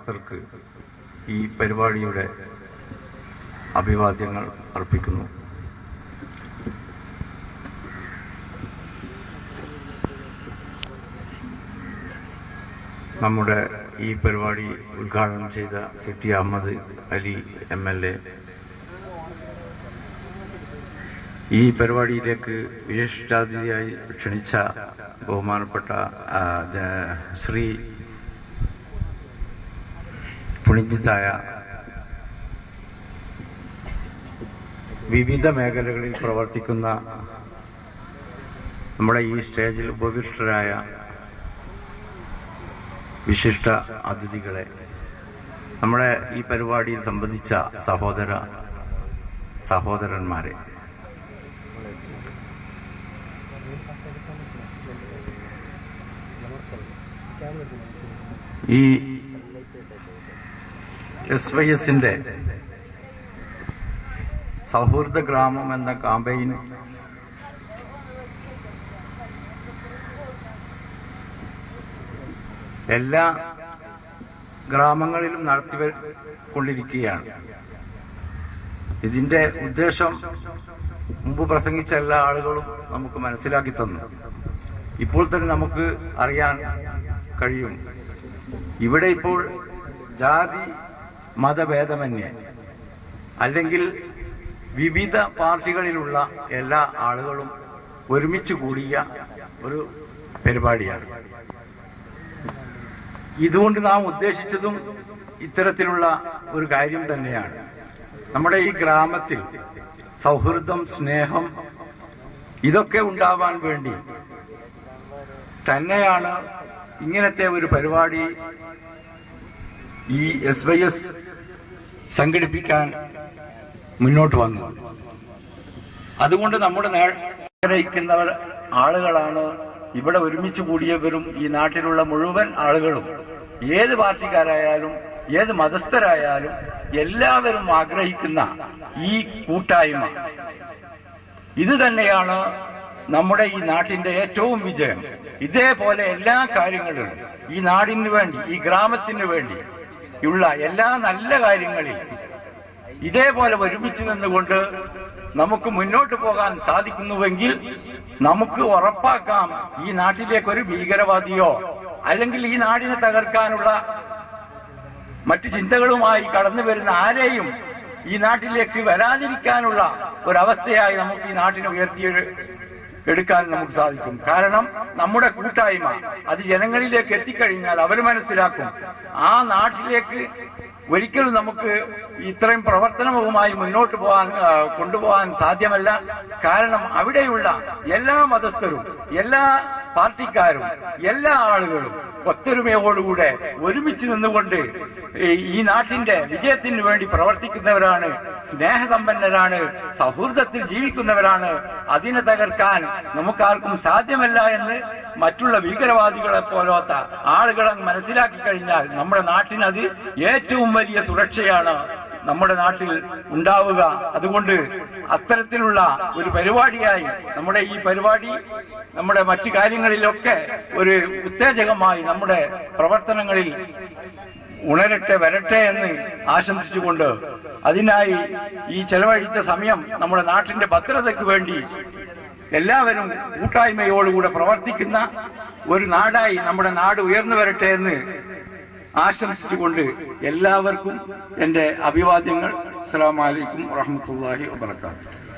ഭക്തർക്ക് ഈ പരിപാടിയുടെ അഭിവാദ്യങ്ങൾ അർപ്പിക്കുന്നു. നമ്മുടെ ഈ പരിപാടി ഉദ്ഘാടനം ചെയ്ത C T Ahammed Ali M L A. ഈ പരിപാടിയിലേക്ക് വിശിഷ്ടാതിഥിയായി ക്ഷണിച്ച ബഹുമാനപ്പെട്ട ശ്രീ പുണിജിത്തായ വിവിധ മേഖലകളിൽ പ്രവർത്തിക്കുന്ന നമ്മുടെ ഈ സ്റ്റേജിൽ ഉപവിഷ്ടരായ വിശിഷ്ട അതിഥികളെ നമ്മുടെ ഈ പരിപാടിയിൽ സംബന്ധിച്ച സഹോദര സഹോദരന്മാരെ ഈ എസ് വൈ എസിന്റെ സൗഹൃദ ഗ്രാമം എന്ന കാമ്പയിൻ എല്ലാ ഗ്രാമങ്ങളിലും നടത്തി കൊണ്ടിരിക്കുകയാണ് ഇതിന്റെ ഉദ്ദേശം മുമ്പ് പ്രസംഗിച്ച എല്ലാ ആളുകളും നമുക്ക് മനസ്സിലാക്കി തന്നു. ഇപ്പോൾ തന്നെ നമുക്ക് അറിയാൻ കഴിയും. ഇവിടെ ഇപ്പോൾ ജാതി മതഭേദമന്യേ. അല്ലെങ്കിൽ വിവിധ പാർട്ടികളിലുള്ള എല്ലാ ആളുകളും ഒരുമിച്ച് കൂടിയ ഒരു പരിപാടിയാണ്. ഇതുകൊണ്ട് നാം ഉദ്ദേശിച്ചതും ഇത്തരത്തിലുള്ള ഒരു കാര്യം തന്നെയാണ്. നമ്മുടെ ഈ ഗ്രാമത്തിൽ സൗഹൃദം സ്നേഹം ഇതൊക്കെ ഉണ്ടാവാൻ വേണ്ടി തന്നെയാണ് ഇങ്ങനത്തെ ഒരു പരിപാടി ഈ എസ് വൈ എസ് സംഘടിപ്പിക്കാൻ മുന്നോട്ട് വന്നു. അതുകൊണ്ട് നമ്മുടെ ആഗ്രഹിക്കുന്നവർ ആളുകളാണ്. ഇവിടെ ഒരുമിച്ച് കൂടിയവരും ഈ നാട്ടിലുള്ള മുഴുവൻ ആളുകളും. ഏത് പാർട്ടിക്കാരായാലും ഏത് മതസ്ഥരായാലും എല്ലാവരും ആഗ്രഹിക്കുന്ന ഈ കൂട്ടായ്മ. ഇത് തന്നെയാണ് നമ്മുടെ ഈ നാട്ടിന്റെ ഏറ്റവും വിജയം. ഇതേപോലെ എല്ലാ കാര്യങ്ങളിലും ഈ നാടിന് വേണ്ടി ഈ ഗ്രാമത്തിന് വേണ്ടി ഉള്ള എല്ലാ നല്ല കാര്യങ്ങളിൽ ഇതേപോലെ ഒരുമിച്ച് നിന്നുകൊണ്ട് നമുക്ക് മുന്നോട്ട് പോകാൻ സാധിക്കുന്നുവെങ്കിൽ നമുക്ക് ഉറപ്പാക്കാം ഈ നാട്ടിലേക്ക് ഒരു ഭീകരവാദിയോ അല്ലെങ്കിൽ ഈ നാടിനെ തകർക്കാനുള്ള മറ്റു ചിന്തകളുമായി കടന്നു വരുന്ന ആരെയും ഈ നാട്ടിലേക്ക് വരാതിരിക്കാനുള്ള ഒരവസ്ഥയായി നമുക്ക് ഈ നാട്ടിനെ ഉയർത്തി എടുക്കാൻ നമുക്ക് സാധിക്കും. കാരണം നമ്മുടെ കൂട്ടായ്മ അത് ജനങ്ങളിലേക്ക് എത്തിക്കഴിഞ്ഞാൽ അവർ മനസ്സിലാക്കും ആ നാട്ടിലേക്ക് ഒരിക്കലും നമുക്ക് ഇത്രയും പ്രവർത്തനവുമായി മുന്നോട്ട് പോകാൻ കൊണ്ടുപോകാൻ സാധ്യമല്ല. കാരണം അവിടെയുള്ള എല്ലാ മതസ്ഥരും എല്ലാ പാർട്ടിക്കാരും എല്ലാ ആളുകളും ഒത്തൊരുമയോടുകൂടെ ഒരുമിച്ച് നിന്നുകൊണ്ട് ഈ- നാട്ടിന്റെ വിജയത്തിന് വേണ്ടി പ്രവർത്തിക്കുന്നവരാണ് സ്നേഹസമ്പന്നരാണ് സൗഹൃദത്തിൽ ജീവിക്കുന്നവരാണ്. അതിനെ തകർക്കാൻ നമുക്കാർക്കും സാധ്യമല്ല എന്ന് മറ്റുള്ള ഭീകരവാദികളെ പോലാത്ത ആളുകളെ മനസ്സിലാക്കി കഴിഞ്ഞാൽ നമ്മുടെ നാട്ടിനത് ഏറ്റവും വലിയ സുരക്ഷയാണ്. നമ്മുടെ നാട്ടിൽ ഉണ്ടാവുക. അതുകൊണ്ട് അത്തരത്തിലുള്ള ഒരു പരിപാടിയായി നമ്മുടെ ഈ പരിപാടി നമ്മുടെ മറ്റു കാര്യങ്ങളിലൊക്കെ ഒരു ഉത്തേജകമായി നമ്മുടെ പ്രവർത്തനങ്ങളിൽ ഉണരട്ടെ വരട്ടെ എന്ന് ആശംസിച്ചുകൊണ്ട് അതിനായി ഈ ചെലവഴിച്ച സമയം നമ്മുടെ നാട്ടിന്റെ ഭദ്രതയ്ക്ക് വേണ്ടി എല്ലാവരും കൂട്ടായ്മയോടുകൂടെ പ്രവർത്തിക്കുന്ന ഒരു നാടായി നമ്മുടെ നാട് ഉയർന്നു വരട്ടെ എന്ന് ആശംസിച്ചുകൊണ്ട് എല്ലാവർക്കും എന്റെ അഭിവാദ്യങ്ങൾ. അസ്സലാമു അലൈക്കും വറഹ്മത്തുള്ളാഹി വബറകാതുഹു.